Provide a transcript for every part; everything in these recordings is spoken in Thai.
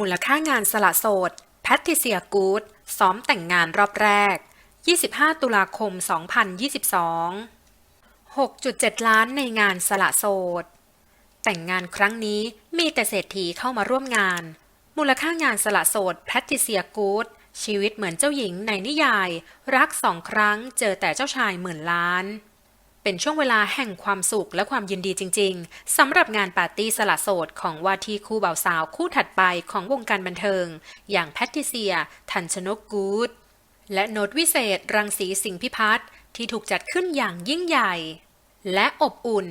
มูลค่างานสละโสด แพทติเซียกูดซ้อมแต่งงานรอบแรก 25 ตุลาคม 2022 6.7 ล้านในงานสละโสด แต่งงานครั้งนี้มีแต่เศรษฐีเข้ามาร่วมงาน มูลค่างานสละโสดแพทติเซียกูดชีวิตเหมือนเจ้าหญิงในนิยาย รักสองครั้งเจอแต่เจ้าชายหมื่นล้าน เป็นช่วงเวลาแห่งความสุขและความยินดีจริง ๆสำหรับงานปาร์ตี้สละโสดของว่าที่คู่บ่าวสาวคู่ถัดไปของวงการบันเทิง อย่างแพทติเซีย ทันชนกกูดและโนตวิเศษ รังสีสิงห์พิพัฒน์ที่ถูกจัดขึ้นอย่างยิ่งใหญ่ และอบอุ่น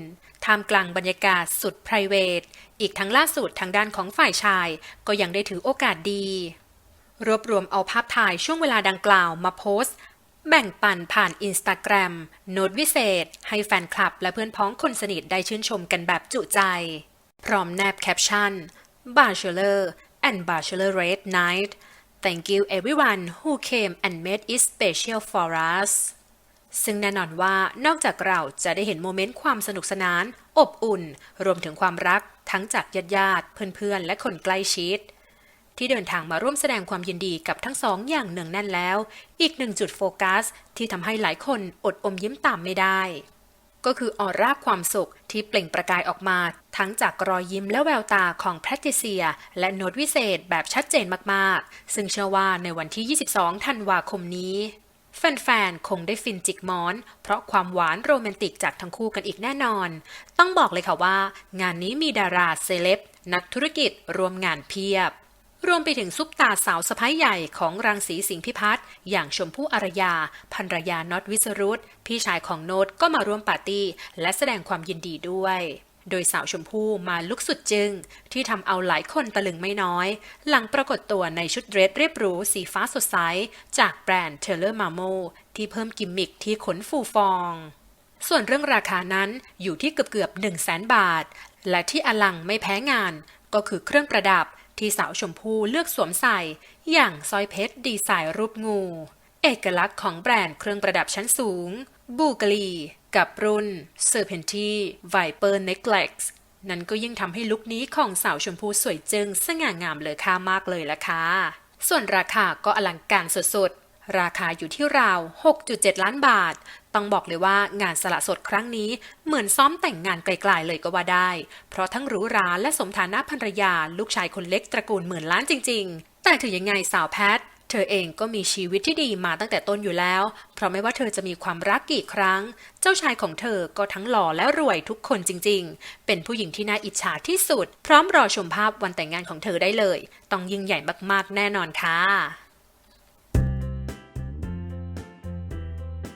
ท่ามกลางบรรยากาศสุด p r i v a t อีกทั้งล่าสุดทางด้านของฝ่ายชาย ก็ยังได้ถือโอกาสดี รวบรวมเอาภาพถ่ายช่วงเวลาดังกล่าวมาโพสต์ แบ่งปันผ่านอินสตาแกรมโน้ตวิเศษ ให้แฟนคลับและเพื่อนพ้องคนสนิทได้ชื่นชมกันแบบจุใจ พร้อมแนบแคปชั่น Bachelor and Bachelorette Night Thank you everyone who came and made it special for us ซึ่งแน่นอนว่านอกจากเราจะได้เห็นโมเมนต์ความสนุกสนาน อบอุ่น รวมถึงความรักทั้งจากญาติญาติเพื่อนๆ และคนใกล้ชิด ที่เดินทางมาร่วมแสดงความยินดีกับทั้งสองอย่างเนืองแน่นแล้ว อีกหนึ่งจุดโฟกัส ที่ทำให้หลายคนอดอมยิ้มตามไม่ได้ ก็คือออร่าความสุขที่เปล่งประกายออกมา ทั้งจากรอยยิ้มและแววตาของแพทริเซีย และโน้ตวิเศษแบบชัดเจนมากๆ ซึ่งเชื่อว่าในวันที่ 22 ธันวาคมนี้แฟนๆ คงได้ฟินจิกมอน เพราะความหวานโรแมนติกจากทั้งคู่กันอีกแน่นอน ต้องบอกเลยค่ะว่า งานนี้มีดาราเซเลบนักธุรกิจรวมงานเพียบ รวมไปถึงซุปตาสาวสะพ้ายใหญ่ของรังสีสิงห์พิพัฒน์อย่างชมพู่อารยาภรรยาน็อตวิสรุตพี่ชายของโนตก็มาร่วมปาร์ตี้และแสดงความยินดีด้วย โดยสาวชมพู่มาลุกสุดจึง ที่ทำเอาหลายคนตะลึงไม่น้อย หลังปรากฏตัวในชุดเดรสเรียบหรูสีฟ้าสดใส จากแบรนด์เทเลอร์มาโมที่เพิ่มกิมมิคที่ขนฟูฟอง ส่วนเรื่องราคานั้นอยู่ที่เกือบเกือบ1 0 0 0 0แสนบาท และที่อลังไม่แพ้งาน ก็คือเครื่องประดับ ที่สาวชมพู่เลือกสวมใส่ อย่างสร้อยเพชรดีไซน์รูปงู เอกลักษณ์ของแบรนด์เครื่องประดับชั้นสูง บูกลี กับรุ่นเซอร์เพนทีไวเปอร์เน็กเล็กซ์นั้นก็ยิ่งทำให้ลุคนี้ของสาวชมพู่สวยจึงสง่างามเลอค่ามากเลยละค่ะส่วนราคาก็อลังการสุดๆ ราคาอยู่ที่ราว 6.7 ล้านบาท ต้องบอกเลยว่างานสละสดครั้งนี้เหมือนซ้อมแต่งงานไกลๆเลยก็ว่าได้ เพราะทั้งหรูหราและสมฐานะภรรยาลูกชายคนเล็กตระกูลหมื่นล้านจริง ๆ แต่ถึงยังไงสาวแพทเธอเองก็มีชีวิตที่ดีมาตั้งแต่ต้นอยู่แล้ว เพราะไม่ว่าเธอจะมีความรักกี่ครั้ง เจ้าชายของเธอก็ทั้งหล่อและรวยทุกคนจริง ๆ เป็นผู้หญิงที่น่าอิจฉาที่สุด พร้อมรอชมภาพวันแต่งงานของเธอได้เลย ต้องยิ่งใหญ่มากๆแน่นอนค่ะ